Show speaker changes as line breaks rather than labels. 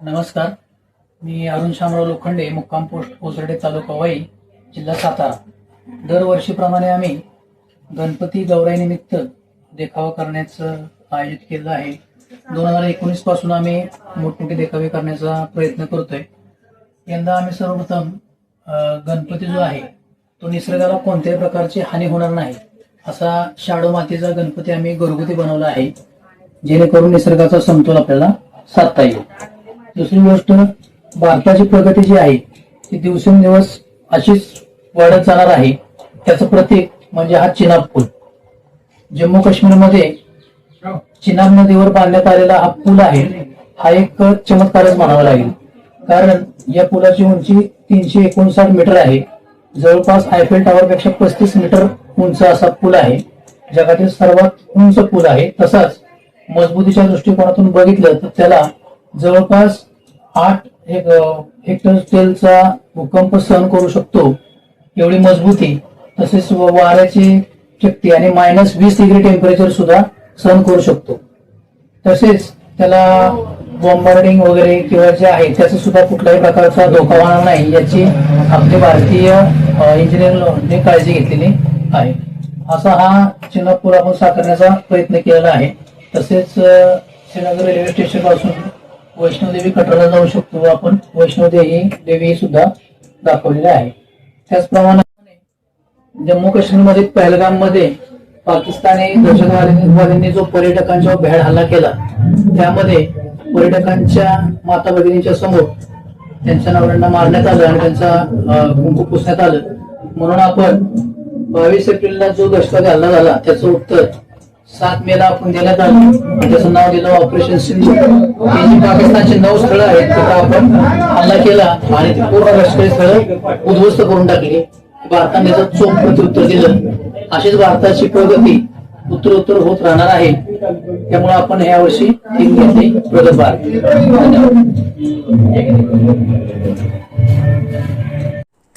नमस्कार. मी अरुण शामराव लोखंडे मुक्काम पोस्ट ओसरडे तालुका वाई जिल्हा सातारा. दरवर्षीप्रमाणे आम्ही गणपती गौराईनिमित्त देखावा करण्याचं आयोजित केलं आहे. दोन हजार एकोणीसपासून आम्ही मोठमोठे देखावे करण्याचा प्रयत्न करतोय. यंदा आम्ही सर्वप्रथम गणपती जो आहे तो निसर्गाला कोणत्याही प्रकारची हानी होणार नाही असा शाडो मातीचा गणपती आम्ही घरगुती बनवला आहे जेणेकरून निसर्गाचा समतोल आपल्याला साधता येईल. दुसरी गोष्ट भारताची प्रगती जी आहे ती दिवसेंदिवस अशीच वाढत जाणार आहे. त्याचं प्रतीक म्हणजे हा चिनाब पूल. जम्मू काश्मीरमध्ये चिनाब नदीवर बांधण्यात आलेला हा पूल आहे हा एक चमत्कारच म्हणावा लागेल. कारण या पुलाची उंची तीनशे एकोणसाठ मीटर आहे. जवळपास आयफेल टॉवर पेक्षा पस्तीस मीटर उंच असा पूल आहे. जगातील सर्वात उंच पूल आहे. तसाच मजबूतीच्या दृष्टिकोनातून बघितलं तर त्याला जवळपास आठ एक हेक्टर स्केलचा भूकंप सहन करू शकतो. एवढी मजबूती. तसेच वाऱ्याची शक्ती आणि मायनस वीस डिग्री टेम्परेचर सुद्धा सहन करू शकतो. तसेच त्याला बॉम्बार्डिंग वगैरे किंवा जे आहे त्याचा सुद्धा कुठल्याही प्रकारचा धोका होणार नाही याची आपले भारतीय इंजिनिअरने काळजी घेतलेली आहे. असा हा चिन्हपूर आपण साकारण्याचा प्रयत्न केलेला आहे. तसेच श्रीनगर रेल्वे स्टेशनपासून वैष्णोदेवी कटराला जाऊ शकतो आपण वैष्णोदेवी देवी सुद्धा दाखवलेली आहे. त्याचप्रमाणे जम्मू काश्मीरमध्ये पहलगाममध्ये पाकिस्तानी दहशतवाद्यांनी जो पर्यटकांच्या भ्याड हल्ला केला त्यामध्ये पर्यटकांच्या माता भगिनीच्या समोर त्यांच्या नवऱ्यांना मारण्यात आलं आणि त्यांचा कुंकू पुसण्यात आलं. म्हणून आपण बावीस एप्रिलला जो दहशतवादी हल्ला झाला त्याचं उत्तर सात मेला आपण देण्यात आलं त्याचं नाव दिलं ऑपरेशन सिंधू हे जी नऊ स्थळं आहेत तिथं आपण हल्ला केला आणि ती पूर्ण लष्करी स्थळं उद्ध्वस्त करून टाकली. भारताने त्याचं चोख प्रत्युत्तर दिलं. अशीच भारताची प्रगती उत्तरोत्तर होत राहणार आहे. त्यामुळे आपण या वर्षी थीम घेतली प्रगत भारत धन्यवाद.